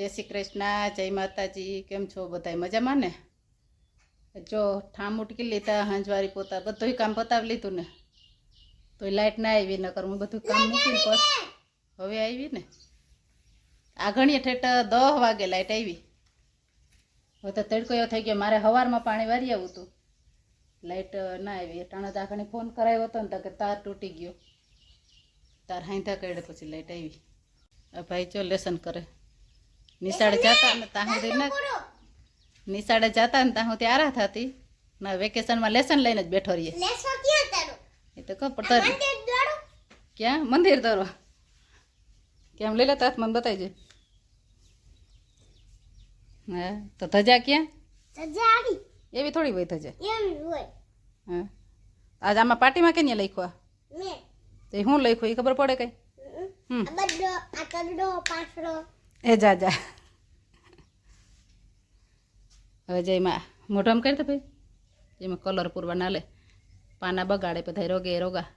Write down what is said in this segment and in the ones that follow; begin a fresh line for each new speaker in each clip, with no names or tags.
જય શ્રી કૃષ્ણ જય માતાજી કેમ છો બધા મજામાં ને? જો ઠામ ઉટકી લીધા હાંજવારી પોતા બધું કામ પતાવી લીધું ને. તોય લાઇટ ના આવી નકર હું બધું કામ મૂકીને બસ હવે આવી ને. આ ઠેઠ દહ વાગે લાઇટ આવી. હવે તો તડકો એવો થઈ ગયો મારે સવારમાં પાણી વારી આવું હતું. લાઇટ ના આવી. ટાણા દાખણે ફોન કરાવ્યો હતો ને તો કે તાર તૂટી ગયો. તાર હાંધા કાઢે પછી લાઇટ આવી. ભાઈ જો લેસન કરે. નિશાળે જતા ને ત્યાં સુધી ના નિશાળે જતા ને ત્યાં સુધી આરા થતી ના વેકેશનમાં લેસન લઈને જ બેઠો રહીએ.
તારો?
એ તો ખબર પડતા ક્યાં? મંદિર દરવા કેમ? લઈ લેતા મને બતાવી હા? તો ધજા ક્યાં? એવી થોડી હોય ધજા. હા? આજ આમાં પાર્ટીમાં કે લખ્યું
મે.
તો હું લખ્યું? એ ખબર પડે કઈ? હમ. એ જા જા. હવે જયમાં મોઢામાં કરી દે ભાઈ. એમાં કલર પૂરવા ના લે. પાના બગાડે બધા રોગે રોગા.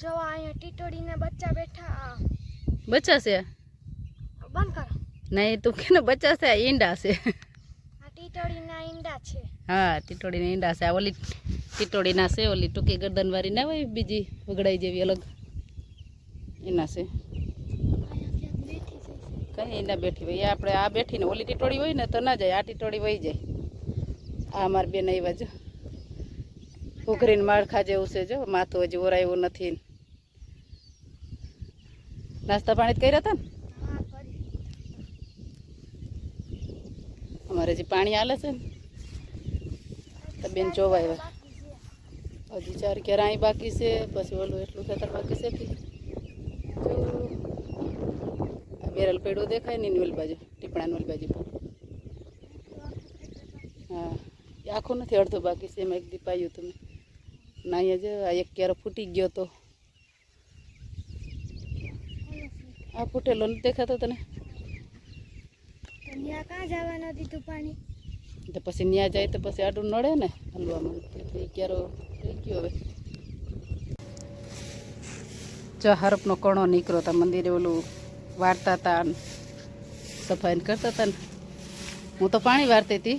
જો અહીંયા ટીટોડીના બચ્ચા બેઠા.
બચ્ચા છે?
બંધ કરો.
નહીં તું કે બચ્ચા છે? ઈંડા છે.
આ ટીટોડીના ઈંડા છે.
હા ટીટોડીના ઈંડા છે. આ ઓલી ટીટોડીના છે, ઓલી ટૂંકી ગરદનવાળી ના હોય બીજી વગડાઈ જેવી અલગ? એના છે. કઈ ના બેઠી હોય? આપણે આ બેઠીને ઓલી ટીટોડી હોય ને તો ના જાય, આ ટીટોડી વહી જાય. આ અમારી બેન આવ્યા જો. ઉઘરીને માળખા જેવું છે જો, માથું હજી ઓરાયું નથી. નાસ્તા પાણી કર્યા હતા ને? અમારે હજી પાણી હાલે છે ને, તો બેન જોવા હજી ચાર કેરા અહીં બાકી છે, પછી ઓલું એટલું ખેતર બાકી છે આ બેરલ પેડું દેખાય ને એની બાજુ, ટીપણાની ઓલી બાજુ હા આખું નથી અડધું બાકી છે, એમાં એક દીપ આવ્યું તમે ના અહીંયા જો આ એક કેરો ફૂટી ગયો તો. આ ફૂટેલો નથી દેખાતો તને?
તો કાં જવા નથી દીધું પાણી?
તો પછી ન્યા જાય તો પછી આડું નડે ને હલવામાં. એટલે ક્યારો થઈ ગયો હવે. જો હરપનો કણો નીકળ્યો હતા મંદિરે ઓલું વાળતા હતા સફાઈ કરતા હતા ને. હું તો પાણી વારતી હતી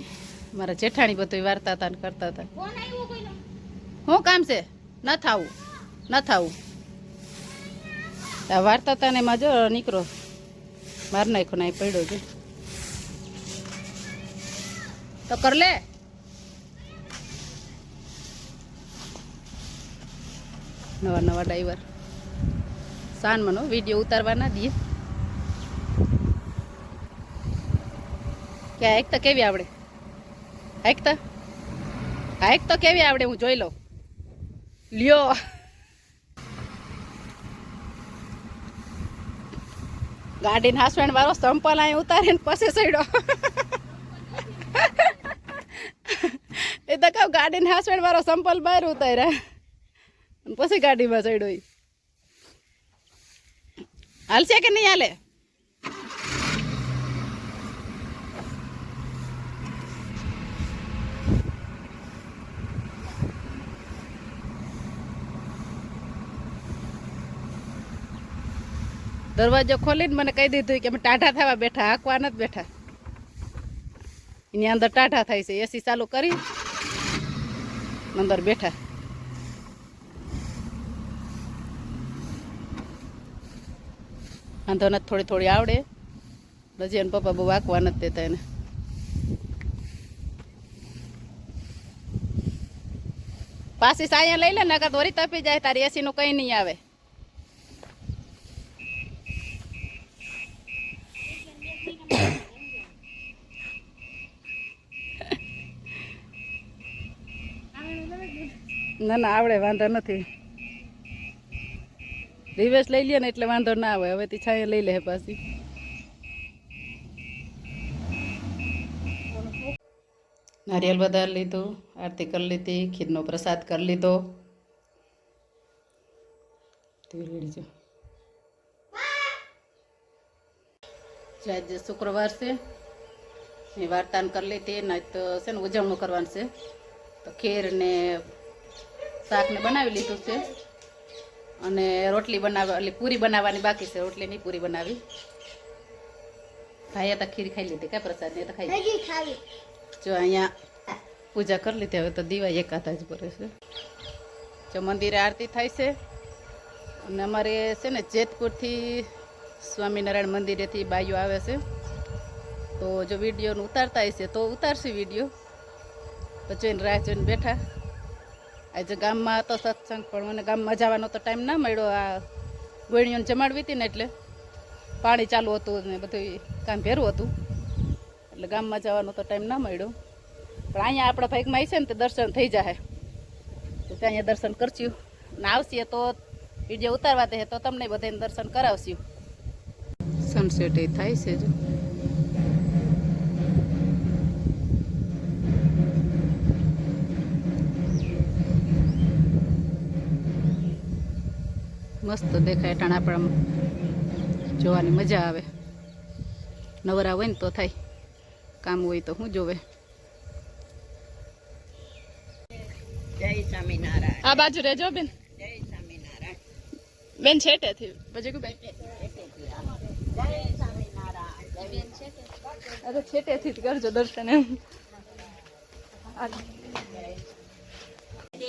મારા જેઠાણી બધું વારતા હતા ને કરતા હતા શું કામ છે? ન થાવું. ન થાવું. આ વાર્તા હતા ને એમાં જો નીકળો માર નાખ્યો ના પડ્યો છે તો કર લે. નવા નવા ડ્રાઈવર. સાન મનો, વીડિયો ઉતારવા ના દઈએ કે એક તો કેવી આવડે? એક તો એક તો કેવી આવડે હું જોઈ લઉં. લ્યો. ગાડીને હાસવેણ વાળો સંપલ અહીં ઉતારીને પછી સડ્યો તો કહું હાસવેણ વાળો સંપલ બહાર ઉતાર્યા. પછી ગાડીમાં ચડ્યો. હાલશે કે નહીં હાલે? દરવાજો ખોલીને મને કહી દીધું કે અમે ટાઢા થવા બેઠા, હાંકવા નથી બેઠા. એની અંદર ટાઢા થાય છે, એસી ચાલુ કરી. અંદર બેઠા. વાંધો નથી, થોડી થોડી આવડે. રજી અને પપ્પા બહુ વાંકવા નથી દેતા એને. પાછી સાયા લઈ લે, નકર દોરી તપી જાય, તારી એસી નું કઈ નહીં આવે. ના ના, આવડે, વાંધો નથી. રિવર્સ લઈ લે ને એટલે વાંધો ના આવે. હવે તી છાંય લઈ લે પાછી. નારિયેલ વધારી લીધું, આરતી કરી લીધી, ખીરનો પ્રસાદ કરી લીધો. આજે શુક્રવાર છે, એ વાર્તાન કરી લીધી ના તો છે ને ઉજવણું કરવાનું છે. તો ખીર ને શાકને બનાવી લીધું છે. અને રોટલી બનાવવા એટલે પૂરી બનાવવાની બાકી છે. રોટલી નહીં પૂરી બનાવી. ભાઈએ તો ખીર ખાઈ લીધી કાંઈ પ્રસાદ ને તો ખાઈ. જો અહીંયા પૂજા કરી લીધી હવે તો દીવા એકાદા જ પડે છે. જો મંદિરે આરતી થાય છે. અને અમારે છે ને જેતપુરથી સ્વામિનારાયણ મંદિરેથી બાઈઓ આવે છે. તો જો વિડીયોનું ઉતારતા હશે તો ઉતારશે વીડિયો. તો જોઈને રાહ જોઈને બેઠા. આજે ગામમાં હતો સત્સંગ, પણ મને ગામમાં જવાનો તો ટાઈમ ના મળ્યો. આ ગોળીઓને જમાડવી હતી ને એટલે પાણી ચાલુ હતું ને બધું કામ ભેરું હતું. એટલે ગામમાં જવાનો તો ટાઈમ ના મળ્યો. પણ અહીંયા આપણા ભાગમાં છે ને તે દર્શન થઈ જાય તો ત્યાં અહીંયા દર્શન કરશું. ને આવશે તો વીડિયો ઉતારવા દે તો તમને બધાને દર્શન કરાવશું. સનસેટ એ થાય છે જો મસ્ત દેખાય ટાણા આપણા જોવાની મજા આવે. નવરા હોય ને તો થાય. કામ હોય તો શું જોવે. આ બાજુ રહેજો બેન. બેન છેટેથી પછી કું બેન? અરે છેટેથી જ કરજો દર્શન એમ.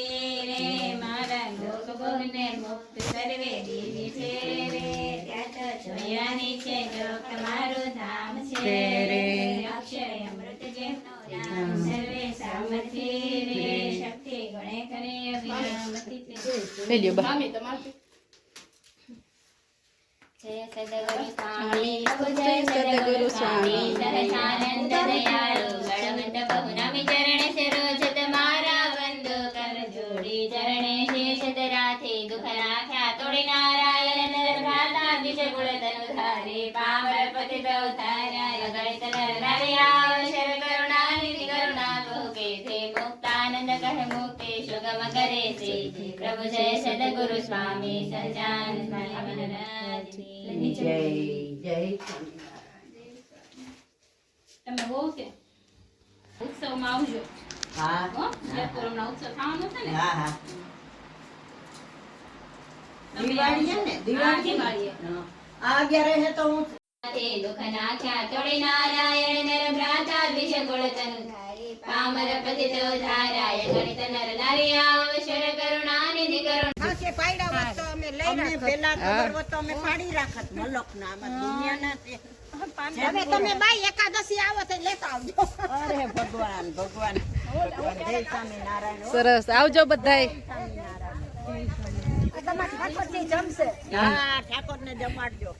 તેરે મારા લોકભોગને મુક્ત સર્વે દેવી છે રે ત્યાં તો જોયાની છે જો તમારું ધામ છે. રે અક્ષય અમૃત જેમનો નામ સર્વે સામર્થ્ય રે. શક્તિ ગુણે કરે અભિરામતી તે.
પેલ્યો
જય સદગુરુ સ્વામી. જય સદગુરુ સ્વામી. સહજાનંદ દયાળુ. ગણવંત બહુનામી ચરણ સરોજ પ્રભુ જય સદગુરુ સ્વામી સજાન
જય
જય. તમે બહુ કે ઉત્સવમાં આવજો.
હા.
હો ઉત્સવ થવાનો છે ને?
હા હા. દિવાળી છે ને? દિવાળી આ અગિયારે હે તો હું
દુઃખ નાખ્યા તોડી નારાયણ નર ભ્રાતા દ્વિષ ગુણ
હવે તમે બાઈ એકાદશી આવો તો લેતા આવજો.
અરે ભગવાન ભગવાન.
સરસ. આવજો બધાય.
જમશે.
હા ઠાકોરને જમાડજો.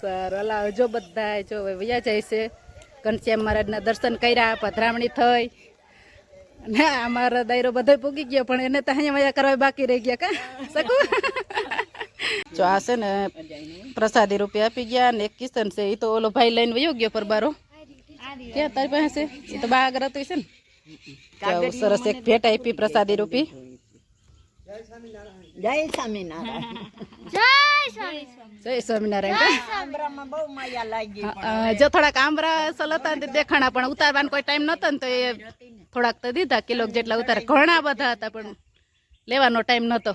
ઘર છે
સારું હાલ આવજો બધાય જો વયા જાય છે. ઘનશ્યામ મહારાજના દર્શન કર્યા પધરામણી થઈ. અને અમારો દાયરો બધો પૂગી ગયો, પણ એને તો અહીંયા વયા કરવા બાકી રહી ગયા કા? શકું? જો આ છે ને, પ્રસાદી રૂપે આપી ગયા ને એક કિશન છે એ તો ઓલો ભાઈ લઈને વયો ગયો પરબારો. ક્યાં, તારી પાસે એ તો બા આગળ હતું છે ને? સરસ એક ભેટ આપી પ્રસાદી રૂપી.
જય સ્વામિનારાયણ.
જય
જય સ્વામિનારાયણ
બહુ માયા લાગી
જો થોડાક આંબરા સલતા ને દેખાણા પણ ઉતારવાનો કોઈ ટાઈમ નતો ને તો એ થોડાક તો દીધા કિલો જેટલા ઉતારે. ઘણા બધા હતા પણ લેવાનો ટાઈમ નતો.